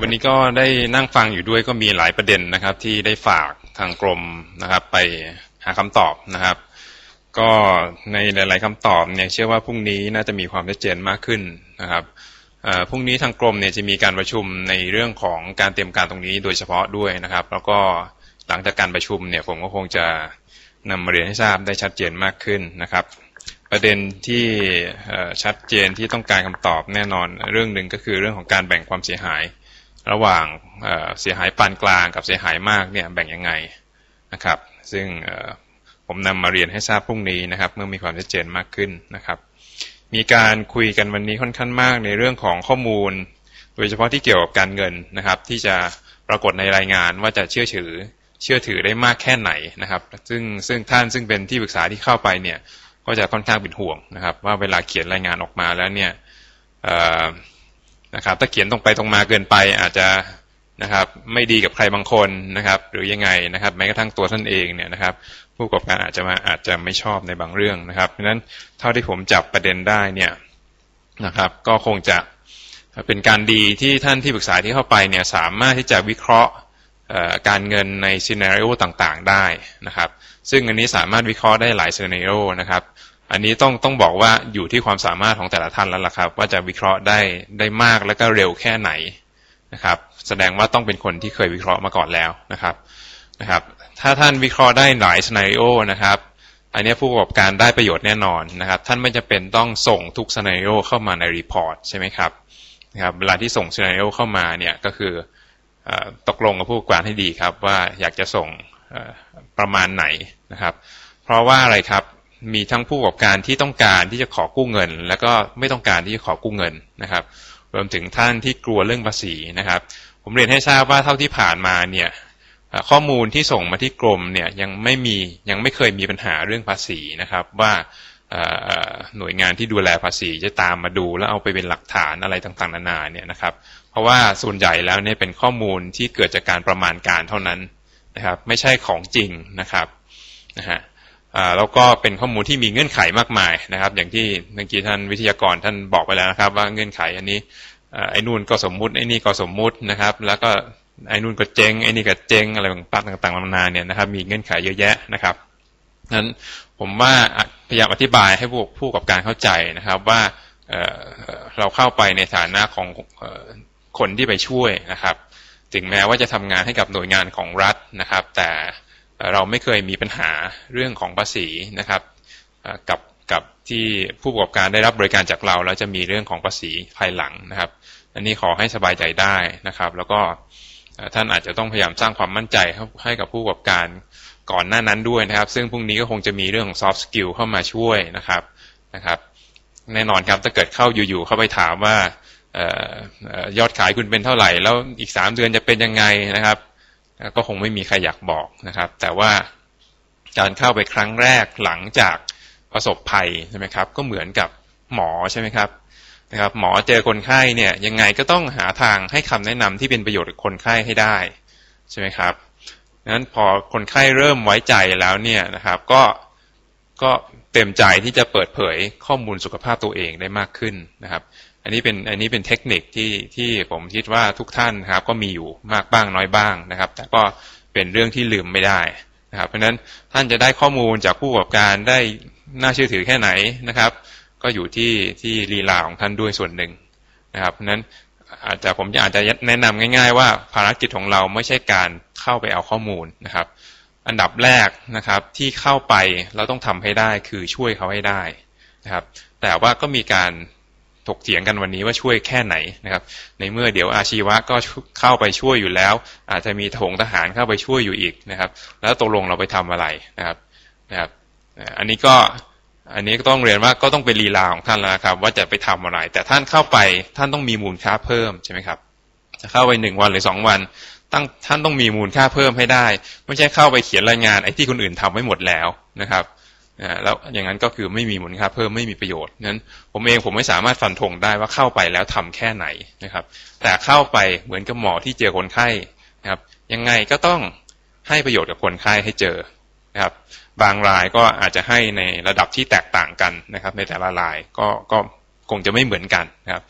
วันนี้ก็ได้นั่งฟังอยู่ด้วยก็มีหลายประเด็นนะครับ ที่ได้ฝากทางกรมนะครับ ไปหาคำตอบนะครับ ก็ในหลาย ๆคำตอบเนี่ยเชื่อว่าพรุ่งนี้น่าจะมีความชัดเจนมากขึ้นนะครับพรุ่งนี้ทางกรมเนี่ยจะมีการประชุมในเรื่องของการเตรียมการตรงนี้โดยเฉพาะด้วยนะครับ แล้วก็หลังจากการประชุมเนี่ยผมก็คงจะนำมาเรียนให้ทราบได้ชัดเจนมากขึ้นนะครับ ประเด็นที่ชัดเจนที่ต้องการคำตอบแน่นอน เรื่องหนึ่งก็คือเรื่องของการแบ่งความเสียหาย ระหว่างเสียหายปานกลางกับเสียหายมากเนี่ยแบ่งยังไงนะครับ ซึ่งผมนำมาเรียนให้ทราบพรุ่งนี้นะครับ เมื่อมีความชัดเจนมากขึ้นนะครับ มีการคุยกันวันนี้ค่อนข้างมากในเรื่องของข้อมูล โดยเฉพาะที่เกี่ยวกับการเงินนะครับ ที่จะปรากฏในรายงานว่าจะเชื่อถือเชื่อถือได้มากแค่ไหนนะครับ ซึ่งซึ่งท่านซึ่งเป็นที่ปรึกษาที่เข้าไปเนี่ยก็จะค่อนข้างเป็นห่วงนะครับ ว่าเวลาเขียนรายงานออกมาแล้วเนี่ย นะครับถ้าเขียนตรงไปตรงมาเกินไปอาจจะนะครับไม่ดีกับใครบางคนนะครับ หรือยังไงนะครับ แม้กระทั่งตัวท่านเองเนี่ยนะครับ ผู้ประกอบการอาจจะมาอาจจะไม่ชอบในบางเรื่องนะครับเพราะฉะนั้นเท่าที่ผมจับประเด็นได้เนี่ยนะครับ ก็คงจะเป็นการดีที่ท่านที่ปรึกษาที่เข้าไปเนี่ยสามารถที่จะวิเคราะห์การเงินในซีนารีโอต่างๆ ได้นะครับ ซึ่งอันนี้สามารถวิเคราะห์ได้หลายซีนารีโอนะครับ อันนี้ต้องต้องบอกว่าอยู่ที่ความสามารถของแต่ละท่านแล้วล่ะครับ ว่าจะวิเคราะห์ได้ได้มากและก็เร็วแค่ไหนนะครับ แสดงว่าต้องเป็นคนที่เคยวิเคราะห์มาก่อนแล้วนะครับนะครับ ถ้าท่านวิเคราะห์ได้หลายซีนารีโอนะครับอันนี้ผู้ประกอบการได้ประโยชน์แน่นอนนะครับ ท่านไม่จะเป็นต้องส่งทุกซีนารีโอเข้ามาในรีพอร์ตใช่ไหมครับนะครับเวลาที่ส่งซีนารีโอเข้ามาเนี่ยก็คืออตกลงกับผู้ประกอบการให้ดีครับว่าอยากจะส่งประมาณไหนนะครับ เพราะว่าอะไรครับ มีทั้งผู้ประกอบการที่ต้องการที่จะขอกู้เงิน แล้วก็ไม่ต้องการที่จะขอกู้เงินนะครับ รวมถึงท่านที่กลัวเรื่องภาษีนะครับ ผมเรียนให้ทราบว่าเท่าที่ผ่านมาเนี่ยข้อมูลที่ส่งมาที่กรมเนี่ยยังไม่มียังไม่เคยมีปัญหาเรื่องภาษีนะครับ ว่าหน่วยงานที่ดูแลภาษีจะตามมาดูแล้วเอาไปเป็นหลักฐานอะไรต่างๆนานาเนี่ยนะครับ เพราะว่าส่วนใหญ่แล้วเนี่ยเป็นข้อมูลที่เกิดจากการประมาณการเท่านั้นนะครับ ไม่ใช่ของจริงนะครับนะฮะ แล้วก็เป็นข้อมูลที่มีเงื่อนไขมากมายนะครับ อย่างที่เมื่อกี้ท่านวิทยากรท่านบอกไปแล้วนะครับ ว่าเงื่อนไขอันนี้อไอ้นู่นก็สมมุติไอ้นี่ก็สมมุตินะครับ แล้วก็ไอ้นู่นก็เจ๊งไอ้นี่ก็เจ๊งอะไรต่างๆนานาเนี่ยนะครับ มีเงื่อนไขเยอะแยะนะครับนั้นผมว่าพยายามอธิบายให้ผู้ผู้กอบการเข้าใจนะครับว่าเราเข้าไปในฐานะของคนที่ไปช่วยนะครับ ถึงแม้ว่าจะทำงานให้กับหน่วยงานของรัฐนะครับ แต่ เราไม่เคยมีปัญหาเรื่องของภาษีนะครับกับกับที่ผู้ประกอบการได้รับบริการจากเราแล้วจะมีเรื่องของภาษีภายหลังนะครับ อันนี้ขอให้สบายใจได้นะครับ แล้วก็ท่านอาจจะต้องพยายามสร้างความมั่นใจให้กับผู้ประกอบการก่อนหน้านั้นด้วยนะครับ ซึ่งพรุ่งนี้ก็คงจะมีเรื่องของ soft skill เข้ามาช่วยนะครับนะครับ แน่นอนครับถ้าเกิดเข้าอยู่ๆเข้าไปถามว่าออยอดขายคุณเป็นเท่าไหร่ แล้วอีกสามเดือนจะเป็นยังไงนะครับ ก็คงไม่มีใครอยากบอกนะครับ แต่ว่าการเข้าไปครั้งแรกหลังจากประสบภัยใช่ไหมครับ ก็เหมือนกับหมอใช่ไหมครับนะครับ หมอเจอคนไข้เนี่ยยังไงก็ต้องหาทางให้คำแนะนำที่เป็นประโยชน์กับคนไข้ให้ได้ใช่ไหมครับนั้นพอคนไข้เริ่มไว้ใจแล้วเนี่ยนะครับ ก็ ก็เต็มใจที่จะเปิดเผยข้อมูลสุขภาพตัวเองได้มากขึ้นนะครับ อันนี้เป็นอันนี้เป็นเทคนิคที่ที่ผมคิดว่าทุกท่านนะครับ ก็มีอยู่มากบ้างน้อยบ้างนะครับ แต่ก็เป็นเรื่องที่ลืมไม่ได้นะครับ เพราะฉะนั้นท่านจะได้ข้อมูลจากผู้ประกอบการได้น่าเชื่อถือแค่ไหนนะครับ ก็อยู่ที่ที่ลีลาของท่านด้วยส่วนหนึ่งนะครับ เพราะฉะนั้นอาจจะผมอาจจะแนะนำง่าย ๆ ว่าภารกิจของเราไม่ใช่การเข้าไปเอาข้อมูลนะครับ อันดับแรกนะครับที่เข้าไปเราต้องทำให้ได้คือช่วยเขาให้ได้นะครับ แต่ว่าก็มีการถกเถียงกันวันนี้ว่าช่วยแค่ไหนนะครับ ในเมื่อเดี๋ยวอาชีวะก็เข้าไปช่วยอยู่แล้ว อาจจะมีถงทหารเข้าไปช่วยอยู่อีกนะครับ แล้วตกลงเราไปทำอะไรนะครับนะครับ อันนี้ก็อันนี้ก็ต้องเรียนว่าก็ต้องเป็นลีลาของท่านแล้วครับ ว่าจะไปทำอะไร แต่ท่านเข้าไปท่านต้องมีมูลค่าเพิ่มใช่ไหมครับ จะเข้าไปหนึ่งวันหรือสองวัน ตั้งท่านต้องมีมูลค่าเพิ่มให้ได้ ไม่ใช่เข้าไปเขียนรายงานไอ้ที่คนอื่นทำไว้หมดแล้วนะครับแล้วอย่างนั้นก็คือไม่มีมูลค่าเพิ่มไม่มีประโยชน์นั้น ผมเองผมไม่สามารถฟันธงได้ว่าเข้าไปแล้วทำแค่ไหนนะครับ แต่เข้าไปเหมือนกับหมอที่เจอคนไข้นะครับ ยังไงก็ต้องให้ประโยชน์กับคนไข้ให้เจอนะครับ บางรายก็อาจจะให้ในระดับที่แตกต่างกันนะครับ ในแต่ละรายก็ก็คงจะไม่เหมือนกันนะครับ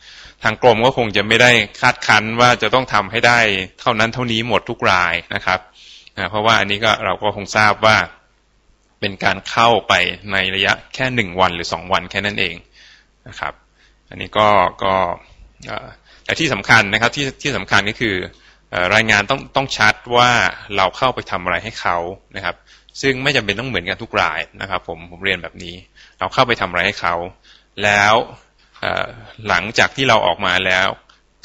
ทางกรมก็คงจะไม่ได้คาดคั้นว่าจะต้องทำให้ได้เท่านั้นเท่านี้หมดทุกรายนะครับนะเพราะว่าอันนี้ก็เราก็คงทราบว่าเป็นการเข้าไปในระยะแค่หนึ่งวันหรือสองวันแค่นั้นเองนะครับ อันนี้ก็ก็แต่ที่สำคัญนะครับที่ที่สำคัญก็คือรายงานต้องต้องชัดว่าเราเข้าไปทำอะไรให้เขานะครับ ซึ่งไม่จำเป็นต้องเหมือนกันทุกรายนะครับ ผมผมเรียนแบบนี้ เราเข้าไปทำอะไรให้เขา แล้ว หลังจากที่เราออกมาแล้ว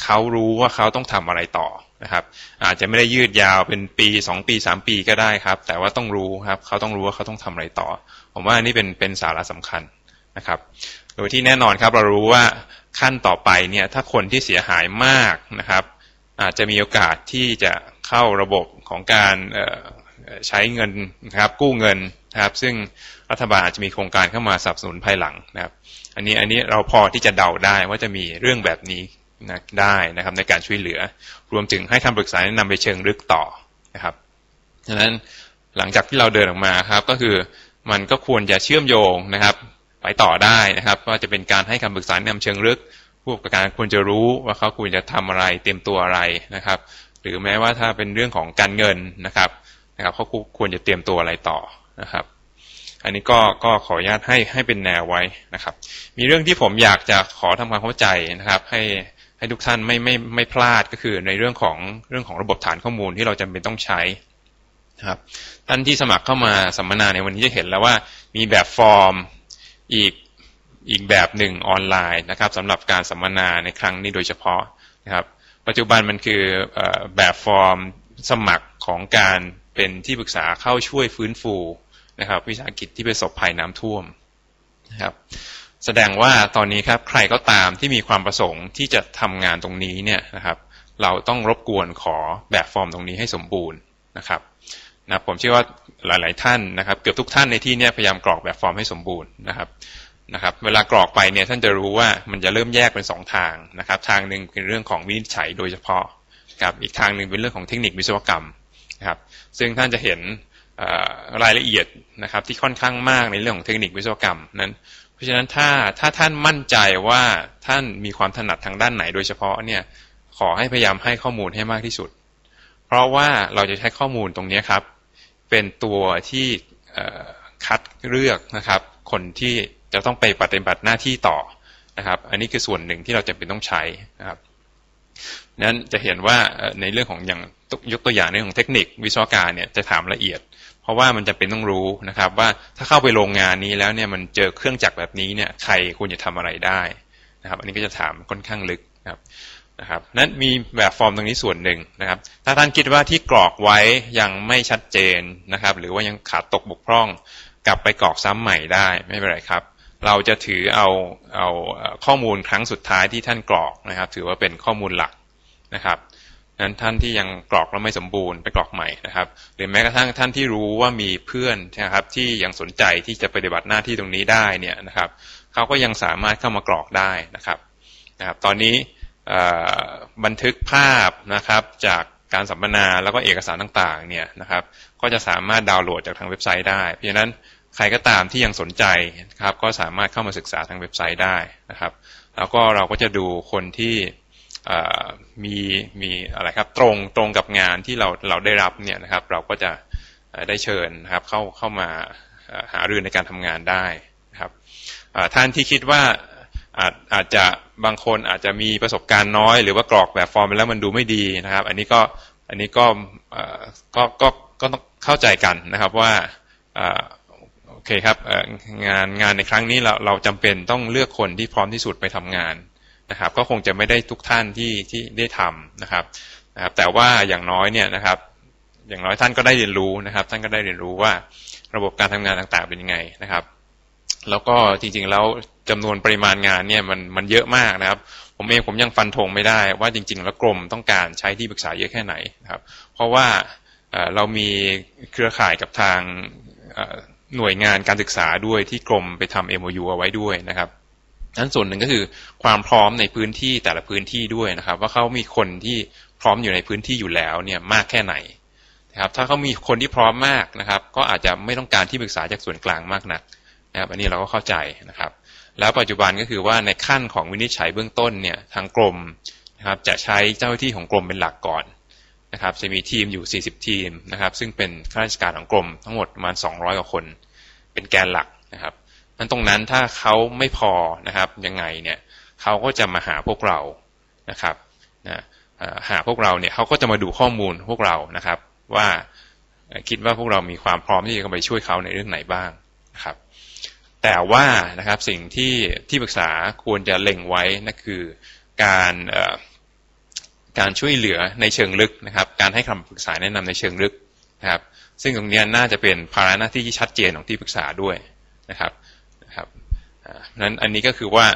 เขารู้ว่าเขาต้องทำอะไรต่อนะครับ อาจจะไม่ได้ยืดยาวเป็นปีสองปีสามปีก็ได้ครับ แต่ว่าต้องรู้ครับเขาต้องรู้ว่าเขาต้องทำอะไรต่อ ผมว่านี่เป็นเป็นสาระสำคัญนะครับ โดยที่แน่นอนครับเรารู้ว่าขั้นต่อไปเนี่ยถ้าคนที่เสียหายมากนะครับ อาจจะมีโอกาสที่จะเข้าระบบของการใช้เงินนะครับกู้เงิน นะครับ ซึ่งรัฐบาลอาจจะมีโครงการเข้ามาสนับสนุนภายหลังนะครับ อันนี้อันนี้เราพอที่จะเดาได้ว่าจะมีเรื่องแบบนี้นะได้นะครับในการช่วยเหลือ รวมถึงให้คำปรึกษาแนะนำไปเชิงลึกต่อนะครับดังนั้นหลังจากที่เราเดินออกมาครับ ก็คือมันก็ควรจะเชื่อมโยงนะครับ ไปต่อได้นะครับว่าจะเป็นการให้คำปรึกษาแนะนำเชิงลึกผู้ประกอบการควรจะรู้ว่าเขาควรจะทำอะไรเตรียมตัวอะไรนะครับ หรือแม้ว่าถ้าเป็นเรื่องของการเงินนะครับนะครับเขาควรจะเตรียมตัวอะไรต่อ นะครับ อันนี้ก็ก็ขออนุญาตให้ให้เป็นแนวไว้นะครับ มีเรื่องที่ผมอยากจะขอทำความเข้าใจนะครับ ให้ให้ทุกท่านไม่ไม่ไม่พลาดก็คือในเรื่องของเรื่องของระบบฐานข้อมูลที่เราจำเป็นต้องใช้นะครับท่านที่สมัครเข้ามาสัมมนาในวันนี้จะเห็นแล้วว่ามีแบบฟอร์มอีกอีกแบบหนึ่งออนไลน์นะครับสำหรับการสัมมนาในครั้งนี้โดยเฉพาะนะครับ ปัจจุบันมันคือแบบฟอร์มสมัครของการเป็นที่ปรึกษาเข้าช่วยฟื้นฟู นะครับ วิสาหกิจที่ประสบภัยน้ำท่วมนะครับ แสดงว่าตอนนี้ครับใครก็ตามที่มีความประสงค์ที่จะทำงานตรงนี้เนี่ยนะครับ เราต้องรบกวนขอแบบฟอร์มตรงนี้ให้สมบูรณ์นะครับนะผมเชื่อว่าหลาย ๆ ท่านนะครับ เกือบทุกท่านในที่นี้พยายามกรอกแบบฟอร์มให้สมบูรณ์นะครับนะครับ เวลากรอกไปเนี่ยท่านจะรู้ว่ามันจะเริ่มแยกเป็นสองทางนะครับ ทางหนึ่งเป็นเรื่องของวินิจฉัยโดยเฉพาะกับอีกทางหนึ่งเป็นเรื่องของเทคนิควิศวกรรมนะครับ ซึ่งท่านจะเห็น รายละเอียดนะครับที่ค่อนข้างมากในเรื่องของเทคนิควิศวกรรมนั้นเพราะฉะนั้นถ้าถ้าท่านมั่นใจว่าท่านมีความถนัดทางด้านไหนโดยเฉพาะเนี่ยขอให้พยายามให้ข้อมูลให้มากที่สุด เพราะว่าเราจะใช้ข้อมูลตรงนี้ครับ เป็นตัวที่คัดเลือกนะครับ คนที่จะต้องไปปฏิบัติหน้าที่ต่อนะครับ อันนี้คือส่วนหนึ่งที่เราจะเป็นต้องใช้นะครับนั้นจะเห็นว่าในเรื่องของอย่างยกตัวอย่างในของเทคนิควิศวการเนี่ยจะถามละเอียด ราะว่ามันจะเป็นต้องรู้นะครับ ว่าถ้าเข้าไปโรงงานนี้แล้วเนี่ยมันเจอเครื่องจักรแบบนี้เนี่ยใครควรจะทำอะไรได้นะครับ อันนี้ก็จะถามค่อนข้างลึกนะครับนะครับนั้นมีแบบฟอร์มตรงนี้ส่วนหนึ่งนะครับ ถ้าท่านคิดว่าที่กรอกไว้ยังไม่ชัดเจนนะครับ หรือว่ายังขาดตกบกพร่อง กลับไปกรอกซ้ำใหม่ได้ไม่เป็นไรครับ เราจะถือเอาเอาข้อมูลครั้งสุดท้ายที่ท่านกรอกนะครับ ถือว่าเป็นข้อมูลหลักนะครับ นั้นท่านที่ยังกรอกแล้วไม่สมบูรณ์ไปกรอกใหม่นะครับ หรือแม้กระทั่งท่านที่รู้ว่ามีเพื่อนนะครับที่ยังสนใจที่จะปฏิบัติหน้าที่ตรงนี้ได้เนี่ยนะครับเขาก็ยังสามารถเข้ามากรอกได้นะครับนะครับ ตอนนี้บันทึกภาพนะครับจากการสัมมนาแล้วก็เอกสารต่างๆเนี่ยนะครับ ก็จะสามารถดาวน์โหลดจากทางเว็บไซต์ได้ เพราะฉะนั้นใครก็ตามที่ยังสนใจครับ ก็สามารถเข้ามาศึกษาทางเว็บไซต์ได้นะครับ แล้วก็เราก็จะดูคนที่ มีมีอะไรครับตรงตรงกับงานที่เราเราได้รับเนี่ยนะครับ เราก็จะได้เชิญนะครับเข้าเข้ามาหารือในการทำงานได้นะครับท่านที่คิดว่าอาจอาจจะบางคนอาจจะมีประสบการณ์น้อย หรือว่ากรอกแบบฟอร์มไปแล้วมันดูไม่ดีนะครับ อันนี้ก็อันนี้ก็ก็ก็ก็ต้องเข้าใจกันนะครับว่าโอเคครับงานงานในครั้งนี้เราเราจำเป็นต้องเลือกคนที่พร้อมที่สุดไปทำงาน นะครับ ก็คงจะไม่ได้ทุกท่านที่ที่ได้ทำนะครับนะครับ แต่ว่าอย่างน้อยเนี่ยนะครับ อย่างน้อยท่านก็ได้เรียนรู้นะครับ ท่านก็ได้เรียนรู้ว่าระบบการทำงานต่างๆเป็นยังไงนะครับ แล้วก็จริงๆแล้วจำนวนปริมาณงานเนี่ยมันมันเยอะมากนะครับ ผมเองผมยังฟันธงไม่ได้ว่าจริง ๆ แล้วกรมต้องการใช้ที่ปรึกษาเยอะแค่ไหนนะครับ เพราะว่าเรามีเครือข่ายกับทางหน่วยงานการศึกษาด้วยที่กรมไปทำ MOU เอาไว้ด้วยนะครับ นั้นส่วนหนึ่งก็คือความพร้อมในพื้นที่แต่ละพื้นที่ด้วยนะครับ ว่าเขามีคนที่พร้อมอยู่ในพื้นที่อยู่แล้วเนี่ยมากแค่ไหนนะครับถ้าเขามีคนที่พร้อมมากนะครับ ก็อาจจะไม่ต้องการที่ปรึกษาจากส่วนกลางมากนักนะครับอันนี้เราก็เข้าใจนะครับ แล้วปัจจุบันก็คือว่าในขั้นของวินิจฉัยเบื้องต้นเนี่ยทางกรมนะครับจะใช้เจ้าหน้าที่ของกรมเป็นหลักก่อนนะครับจะมีทีมอยู่ 40 ทีมนะครับ ซึ่งเป็นข้าราชการของกรมทั้งหมดประมาณ 200 กว่าคน เป็นแกนหลักนะครับ นั้นตรงนั้นถ้าเขาไม่พอนะครับยังไงเนี่ยเขาก็จะมาหาพวกเรานะครับนะหาพวกเราเนี่ยเขาก็จะมาดูข้อมูลพวกเรานะครับ ว่าคิดว่าพวกเรามีความพร้อมที่จะไปช่วยเขาในเรื่องไหนบ้างนะครับ แต่ว่านะครับสิ่งที่ที่ปรึกษาควรจะเล็งไว้นั่นคือการการช่วยเหลือในเชิงลึกนะครับ การให้คำปรึกษาแนะนำในเชิงลึกนะครับ ซึ่งตรงนี้น่าจะเป็นภาระหน้าที่ที่ชัดเจนของที่ปรึกษาด้วยนะครับอ่าเพราะฉะ นั้นอันนี้ก็คือว่า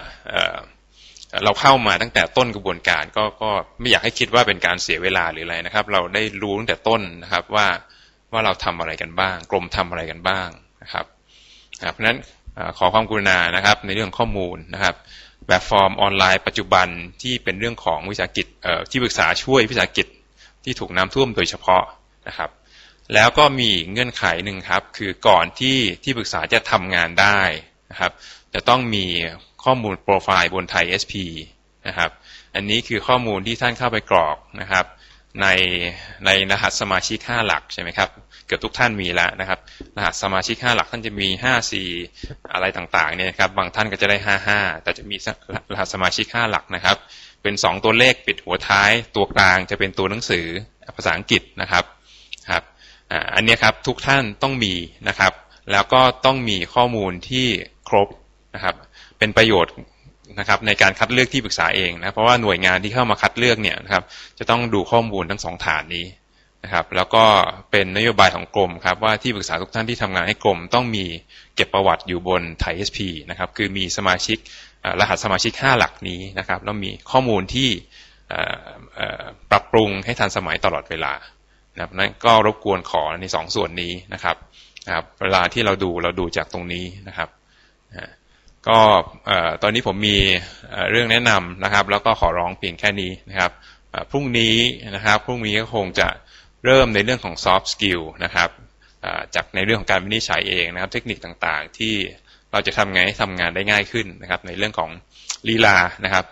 เราเข้ามาตั้งแต่ต้นกระบวนการก็ก็ไม่อยากให้คิดว่าเป็นการเสียเวลาหรืออะไรนะครับ เราได้รู้ตั้งแต่ต้นนะครับว่าว่าเราทำอะไรกันบ้าง กรมทำอะไรกันบ้างนะครับเพราะฉะนั้นขอความกรุณานะครับในเรื่องข้อมูลนะครับแบบฟอร์มออนไลน์ปัจจุบันที่เป็นเรื่องของวิสาหกิจที่ปรึกษาช่วยวิสาหกิจที่ถูกน้ำท่วมโดยเฉพาะนะครับ แล้วก็มีเงื่อนไขหนึ่งครับ คือก่อนที่ที่ปรึกษาจะทำงานได้นะครับ จะต้องมีข้อมูลโปรไฟล์บนไทย SP นะครับ อันนี้คือข้อมูลที่ท่านเข้าไปกรอกนะครับ ในในรหัสสมาชิก 5 หลักใช่ไหมครับ เกือบทุกท่านมีแล้วนะครับ รหัสสมาชิก 5 หลักท่านจะมี 5 4 อะไรต่างๆเนี่ยครับ บางท่านก็จะได้ 55 แต่จะมีรหัสสมาชิก 5 หลักนะครับ เป็น 2 ตัวเลขปิดหัวท้าย ตัวกลางจะเป็นตัวหนังสือภาษาอังกฤษนะครับครับอันนี้ครับทุกท่านต้องมีนะครับ แล้วก็ต้องมีข้อมูลที่ครบ นะครับ เป็นประโยชน์นะครับในการคัดเลือกที่ปรึกษาเองนะเพราะว่าหน่วยงานที่เข้ามาคัดเลือกเนี่ยนะครับจะต้องดูข้อมูลทั้งสองฐานนี้นะครับ แล้วก็เป็นนโยบายของกรมครับว่าที่ปรึกษาทุกท่านที่ทำงานให้กรมต้องมีเก็บประวัติอยู่บนไทย SP นะครับคือมีสมาชิกรหัสสมาชิก 5 หลักนี้นะครับแล้วมีข้อมูลที่ปรับปรุงให้ทันสมัยตลอดเวลานะครับนั้นก็รบกวนขอในสองส่วนนี้นะครับนะครับ เวลาที่เราดูเราดูจากตรงนี้นะครับนะ ก็ตอนนี้ผมมีเรื่องแนะนำนะครับ แล้วก็ขอร้องเพียงแค่นี้นะครับพรุ่งนี้นะครับพรุ่งนี้ก็คงจะเริ่มในเรื่องของ soft skill นะครับจากในเรื่องของการวินิจฉัยเองนะครับ เทคนิคต่างๆ ที่เราจะทำไงให้ทำงานได้ง่ายขึ้นนะครับ ในเรื่องของลีลานะครับ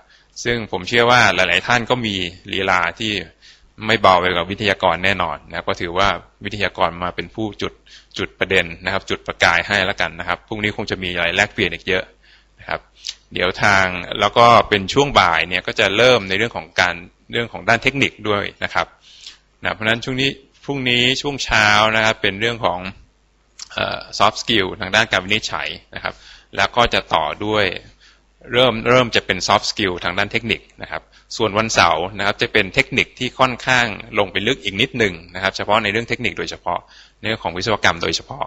ซึ่งผมเชื่อว่าหลาย ๆ ท่านก็มีลีลาที่ไม่เบาไปกว่าวิทยากรแน่นอนนะครับก็ถือว่าวิทยากรมาเป็นผู้จุดจุดประเด็นนะครับ จุดประกายให้แล้วกันนะครับพรุ่งนี้คงจะมีอะไรแลกเปลี่ยนอีกเยอะ เดี๋ยวทางแล้วก็เป็นช่วงบ่ายเนี่ยก็จะเริ่มในเรื่องของการเรื่องของด้านเทคนิคด้วยนะครับนะเพราะฉะนั้นช่วงนี้พรุ่งนี้ช่วงเช้านะครับเป็นเรื่องของเอ่อ soft skill ทางด้านการวินิจฉัยนะครับ แล้วก็จะต่อด้วยเริ่มเริ่มจะเป็น soft skill ทางด้านเทคนิคนะครับ ส่วนวันเสาร์นะครับจะเป็นเทคนิคที่ค่อนข้างลงไปลึกอีกนิดหนึ่งนะครับ เฉพาะในเรื่องเทคนิคโดยเฉพาะในเรื่องของวิศวกรรมโดยเฉพาะ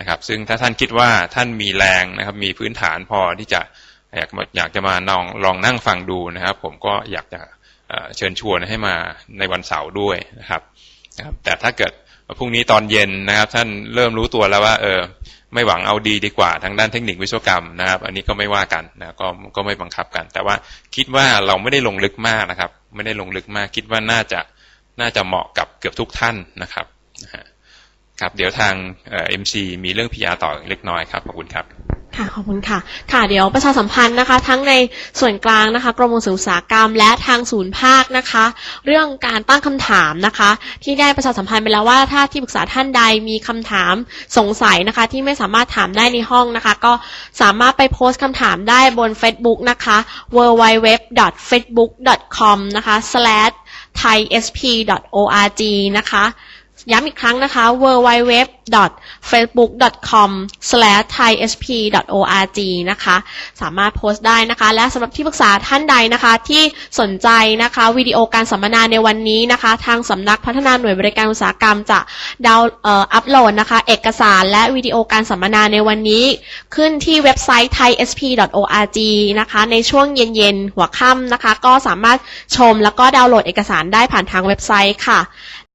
นะครับ ซึ่งถ้าท่านคิดว่าท่านมีแรงนะครับมีพื้นฐานพอที่จะ อยากมาอยากจะมาลองลองนั่งฟังดูนะครับ ผมก็อยากจะเชิญชวนให้มาในวันเสาร์ด้วยนะครับนะครับ แต่ถ้าเกิดพรุ่งนี้ตอนเย็นนะครับ ท่านเริ่มรู้ตัวแล้วว่า เออ ไม่หวังเอาดีดีกว่าทางด้านเทคนิควิศวกรรมนะครับ อันนี้ก็ไม่ว่ากันนะก็ก็ไม่บังคับกัน แต่ว่าคิดว่าเราไม่ได้ลงลึกมากนะครับ ไม่ได้ลงลึกมาก คิดว่าน่าจะน่าจะเหมาะกับเกือบทุกท่านนะครับครับเดี๋ยวทางเอ็มซีมีเรื่อง PR ต่อเล็กน้อยครับขอบคุณครับ ค่ะขอบคุณค่ะ ค่ะเดี๋ยวประชาสัมพันธ์นะคะ ทั้งในส่วนกลางนะคะกรมส่งเสริมอุตสาหกรรม และทางศูนย์ภาคนะคะ เรื่องการตั้งคำถามนะคะ ที่ได้ประชาสัมพันธ์ไปแล้วว่าถ้าที่ปรึกษาท่านใดมีคำถามสงสัยนะคะ ที่ไม่สามารถถามได้ในห้องนะคะ ก็สามารถไปโพสต์คำถามได้บน Facebook นะคะ www.facebook.com นะคะ thaisp.org นะคะ ย้ำอีกครั้งนะคะ www.facebook.com/thaisp.org นะคะ สามารถโพสต์ได้นะคะ และสำหรับที่ปรึกษาท่านใดนะคะ ที่สนใจนะคะวิดีโอการสัมมนาในวันนี้นะคะ ทางสำนักพัฒนาหน่วยบริการอุตสาหกรรมจะดาวน์เอ่ออัปโหลดนะคะ เอกสารและวิดีโอการสัมมนาในวันนี้ ขึ้นที่เว็บไซต์ thaisp.org นะคะ ในช่วงเย็นๆหัวค่ำนะคะ ก็สามารถชมแล้วก็ดาวน์โหลดเอกสารได้ผ่านทางเว็บไซต์ค่ะ